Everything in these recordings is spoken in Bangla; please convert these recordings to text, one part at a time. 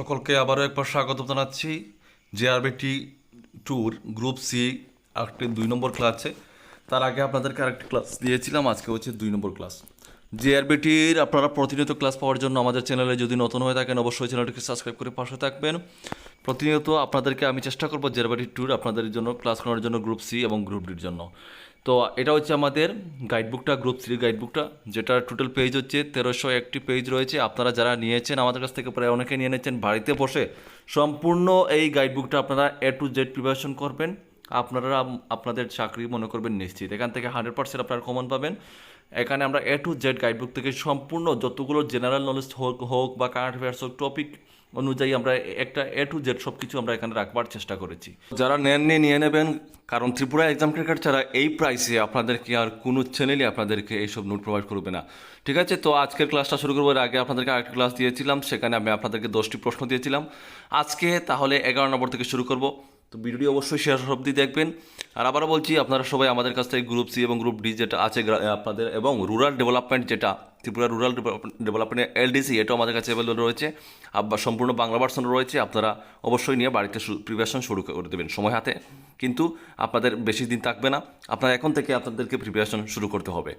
সকলকে আবারও একবার স্বাগত জানাচ্ছি। জেআরবিটি ট্যুর গ্রুপ সি একটি দুই নম্বর ক্লাসে তার আগে আপনাদেরকে আরেকটি ক্লাস দিয়েছিলাম, আজকে হচ্ছে দুই নম্বর ক্লাস জেআরবিটির আপনারা প্রতিনিয়ত ক্লাস পাওয়ার জন্য আমাদের চ্যানেলে যদি নতুন হয়ে থাকেন, অবশ্যই চ্যানেলটিকে সাবস্ক্রাইব করে পাশে থাকবেন। প্রতিনিয়ত আপনাদেরকে আমি চেষ্টা করব জেআরবিটি ট্যুর আপনাদের জন্য ক্লাস করার জন্য গ্রুপ সি এবং গ্রুপ ডির জন্য। তো এটা হচ্ছে আমাদের গাইডবুকটা গ্রুপ থ্রির গাইডবুকটা যেটা টোটাল পেজ হচ্ছে তেরোশো একটি পেজ রয়েছে। আপনারা যারা নিয়েছেন আমাদের কাছ থেকে প্রায় অনেকে নিয়ে নিয়েছেন বাড়িতে বসে, সম্পূর্ণ এই গাইডবুকটা আপনারা এ টু জেড প্রিপারেশন করবেন। আপনারা, আপনাদের চাকরি মনে করবেন নিশ্চিত। এখান থেকে হান্ড্রেড পার্সেন্ট আপনারা কমন পাবেন। এখানে আমরা এ টু জেড গাইডবুক থেকে সম্পূর্ণ যতগুলো জেনারেল নলেজ হোক হোক বা কারেন্ট অ্যাফেয়ার্স হোক টপিক অনুযায়ী আমরা একটা এ টু জেড সব কিছু আমরা এখানে রাখবার চেষ্টা করেছি। যারা নেননি নিয়ে নেবেন। কারণ ত্রিপুরা এক্সাম ক্রিকেট ছাড়া এই প্রাইসে আপনাদেরকে আর কোনো চ্যানেলই আপনাদেরকে এইসব নোট প্রোভাইড করবে না। ঠিক আছে? তো আজকের ক্লাসটা শুরু করবার আগে আপনাদেরকে আরেকটা ক্লাস দিয়েছিলাম। সেখানে আমি আপনাদেরকে দশটি প্রশ্ন দিয়েছিলাম। আজকে তাহলে এগারো নম্বর থেকে শুরু করব। তো ভিডিওটি অবশ্যই শেয়ার অবধি দেখবেন। আর আবারও বলছি, আপনারা সবাই আমাদের কাছ থেকে গ্রুপ সি এবং গ্রুপ ডি যেটা আছে আপনাদের এবং রুরাল ডেভেলপমেন্ট যেটা, ত্রিপুরা রুরাল ডেভেলপমেন্ট এলডিসি, এটাও আমাদের কাছে অ্যাভেলেবল রয়েছে। আবার সম্পূর্ণ বাংলা ভার্সন রয়েছে, আপনারা অবশ্যই নিয়ে বাড়িতে প্রিপারেশন শুরু করে দেবেন সময় হাতে। কিন্তু আপনাদের বেশি দিন থাকবে না, আপনারা এখন থেকে আপনাদেরকে প্রিপারেশন শুরু করতে হবে।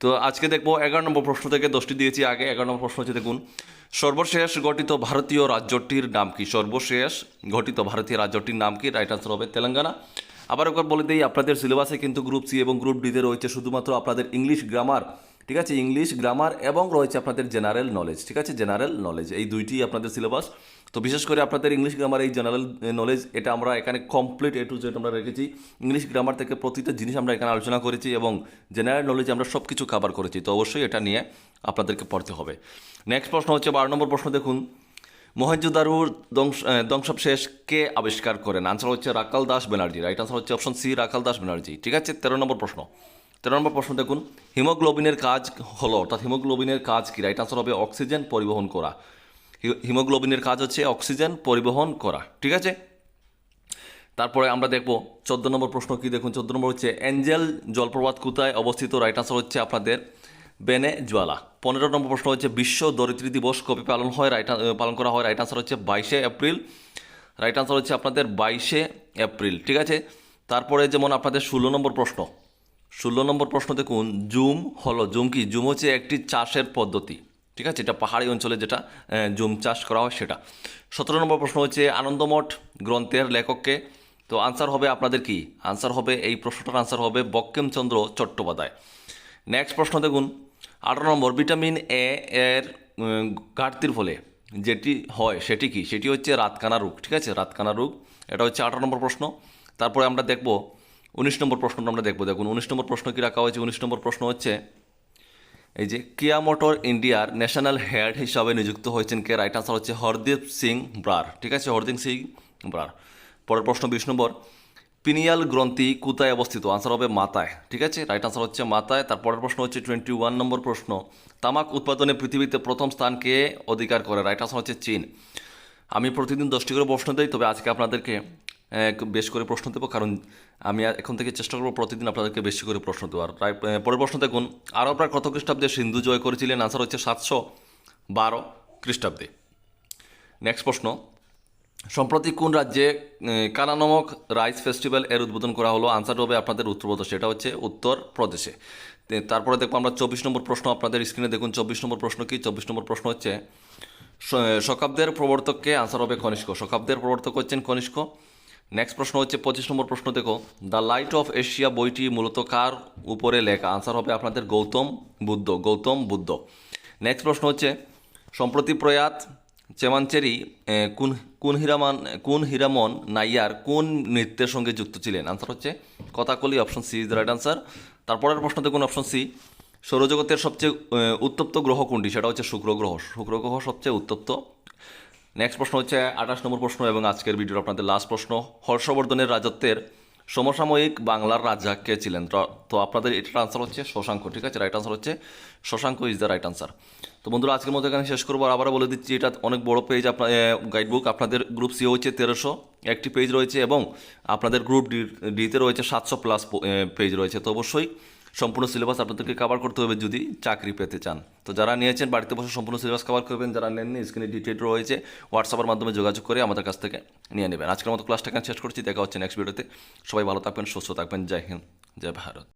তো আজকে দেখব এগারো নম্বর প্রশ্ন থেকে দশটি দিয়েছি। আগে এগারো নম্বর প্রশ্ন হচ্ছে, দেখুন, সর্বশেষ গঠিত ভারতীয় রাজ্যটির নাম কি? সর্বশেষ গঠিত ভারতীয় রাজ্যটির নাম কি? রাইট আনসার হবে তেলেঙ্গানা। আবার একবার বলে দিই, আপনাদের সিলেবাসে কিন্তু গ্রুপ সি এবং গ্রুপ ডিদের রয়েছে। শুধুমাত্র আপনাদের ইংলিশ গ্রামার ঠিক আছে? ইংলিশ গ্রামার এবং রয়েছে আপনাদের জেনারেল নলেজ ঠিক আছে? জেনারেল নলেজ এই দুইটি আপনাদের সিলেবাস তো বিশেষ করে আপনাদের ইংলিশ গ্রামার এই জেনারেল নলেজ এটা আমরা এখানে কমপ্লিট এ টু জেড আমরা রেখেছি। ইংলিশ গ্রামার থেকে প্রতিটা জিনিস আমরা এখানে আলোচনা করেছি এবং জেনারেল নলেজ আমরা সব কিছু কাভার করেছি। তো অবশ্যই এটা নিয়ে আপনাদেরকে পড়তে হবে। নেক্সট প্রশ্ন হচ্ছে, বারো নম্বর প্রশ্ন দেখুন। মহেঞ্জোদারোর ধ্বংস ধ্বংসাবশেষ কে আবিষ্কার করেন। আনসার হচ্ছে রাকাল দাস ব্যানার্জি। রাইট আনসার হচ্ছে অপশন সি রাকাল দাস ব্যানার্জি। ঠিক আছে? তেরো নম্বর প্রশ্ন। তেরো নম্বর প্রশ্ন দেখুন, হিমোগ্লোবিনের কাজ হলো, অর্থাৎ হিমোগ্লোবিনের কাজ কী? রাইট আনসার হবে অক্সিজেন পরিবহন করা। হিমোগ্লোবিনের কাজ হচ্ছে অক্সিজেন পরিবহন করা, ঠিক আছে? তারপরে আমরা দেখব চোদ্দ নম্বর প্রশ্ন কি দেখুন, চোদ্দ নম্বর হচ্ছে অ্যাঞ্জেল জলপ্রপাত কোথায় অবস্থিত? রাইট আনসার হচ্ছে আপনাদের বেনে জোয়ালা পনেরো নম্বর প্রশ্ন হচ্ছে বিশ্ব দরিদ্রী দিবস কবে পালন হয়? রাইট পালন করা হয়? রাইট আনসার হচ্ছে বাইশে এপ্রিল। রাইট আনসার হচ্ছে আপনাদের বাইশে এপ্রিল, ঠিক আছে? তারপরে যেমন আপনাদের ষোলো নম্বর প্রশ্ন ষোলো নম্বর প্রশ্ন দেখুন, জুম হলো, জুম কি? জুম হচ্ছে একটি চাষের পদ্ধতি, ঠিক আছে? এটা পাহাড়ি অঞ্চলে যেটা জুম চাষ করা হয় সেটা। সতেরো নম্বর প্রশ্ন হচ্ছে, আনন্দমঠ গ্রন্থের লেখককে, তো আনসার হবে আপনাদের কি? আনসার হবে, এই প্রশ্নটার আনসার হবে বক্কেমচন্দ্র চট্টোপাধ্যায়। নেক্সট প্রশ্ন দেখুন, আঠারো নম্বর, ভিটামিন এ এর ঘাটতির ফলে যেটি হয় সেটি কি? সেটি হচ্ছে রাতকানা রোগ, ঠিক আছে? রাতকানা রোগ, এটা হচ্ছে আঠারো নম্বর প্রশ্ন। তারপরে আমরা দেখব উনিশ নম্বর প্রশ্নটা আমরা দেখব। দেখুন, উনিশ নম্বর প্রশ্ন কি রাখা হয়েছে? উনিশ নম্বর প্রশ্ন হচ্ছে, এই যে কিয়া মোটর ইন্ডিয়ার ন্যাশনাল হেড হিসাবে নিযুক্ত হয়েছেন কে? রাইট আনসার হচ্ছে হরদীপ সিং ব্রার। ঠিক আছে? হরদীপ সিং ব্রার। পরের প্রশ্ন বিশ নম্বর, পিনিয়াল গ্রন্থি কোথায় অবস্থিত? আনসার হবে মাথায় ঠিক আছে? রাইট আনসার হচ্ছে মাথায় তারপরের প্রশ্ন হচ্ছে টোয়েন্টি ওয়ান নম্বর প্রশ্ন, তামাক উৎপাদনে পৃথিবীতে প্রথম স্থান কে অধিকার করে? রাইট আনসার হচ্ছে চীন। আমি প্রতিদিন দশটি করে প্রশ্ন দিই, তবে আজকে আপনাদেরকে বেশ করে প্রশ্ন দেবো, কারণ আমি এখন থেকে চেষ্টা করব প্রতিদিন আপনাদেরকে বেশি করে প্রশ্ন দেওয়ার। প্রায় পরের প্রশ্ন দেখুন, আরও আরবরা কত খ্রিস্টাব্দে সিন্ধু জয় করেছিলেন? আনসার হচ্ছে সাতশো বারো খ্রিস্টাব্দে। নেক্সট প্রশ্ন, সম্প্রতি কোন রাজ্যে কানা নামক রাইস ফেস্টিভ্যাল এর উদ্বোধন করা হলো? আনসার হবে আপনাদের উত্তরপ্রদেশ, সেটা হচ্ছে উত্তর প্রদেশে তারপরে দেখব আমরা চব্বিশ নম্বর প্রশ্ন আপনাদের স্ক্রিনে দেখুন, চব্বিশ নম্বর প্রশ্ন কি? চব্বিশ নম্বর প্রশ্ন হচ্ছে শকাব্দের প্রবর্তককে আনসার হবে কনিষ্ক। শকাব্দের প্রবর্তক হচ্ছেন কনিষ্ক। নেক্সট প্রশ্ন হচ্ছে, পঁচিশ নম্বর প্রশ্ন দেখো। দ্য লাইট অফ এশিয়া বইটি মূলত কার উপরে লেখা? আনসার হবে আপনাদের গৌতম বুদ্ধ গৌতম বুদ্ধ। নেক্সট প্রশ্ন হচ্ছে, সম্প্রতি প্রয়াত চেমানচেরি কোন কোন হীরামান, কোন হীরামন নাইয়ার কোন নৃত্যের সঙ্গে যুক্ত ছিলেন? আনসার হচ্ছে, Kathakali option C is the right answer তারপরের প্রশ্ন দেখুন অপশন সি সৌরজগতের সবচেয়ে উত্তপ্ত গ্রহ কোনটি? সেটা হচ্ছে শুক্র গ্রহ। শুক্র গ্রহ সবচেয়ে উত্তপ্ত নেক্সট প্রশ্ন হচ্ছে আঠাশ নম্বর প্রশ্ন এবং আজকের ভিডিওর আপনাদের লাস্ট প্রশ্ন। হর্ষবর্ধনের রাজত্বের সমসাময়িক বাংলার রাজা কে ছিলেন? তো- আপনাদের এটার আনসার হচ্ছে শশাঙ্ক, ঠিক আছে? রাইট আনসার হচ্ছে Shashanka is the right answer তো বন্ধুরা, আজকের মতো এখানে শেষ করব। আবারও বলে দিচ্ছি, এটা অনেক বড় পেজ আপনার গাইডবুক আপনাদের গ্রুপ সি হচ্ছে তেরোশো, একটি পেজ রয়েছে এবং আপনাদের গ্রুপ ডি ডিতে রয়েছে সাতশো প্লাস পেজ রয়েছে। তো অবশ্যই সম্পূর্ণ সিলেবাস আপনাদেরকে কাভার করতে হবে যদি চাকরি পেতে চান। তো যারা নিয়েছেন, বাড়িতে বসে সম্পূর্ণ সিলেবাস কাভার করবেন, যারা নেননি স্ক্রিনে ডিটেল রয়েছে হোয়াটসঅ্যাপের মাধ্যমে যোগাযোগ করে আমাদের কাছ থেকে নিয়ে নেবেন। আজকের মতো ক্লাসটা শেষ করছি, দেখা হচ্ছে নেক্সট ভিডিওতে সবাই ভালো থাকবেন, সুস্থ থাকবেন। জয় হিন্দ, জয় ভারত।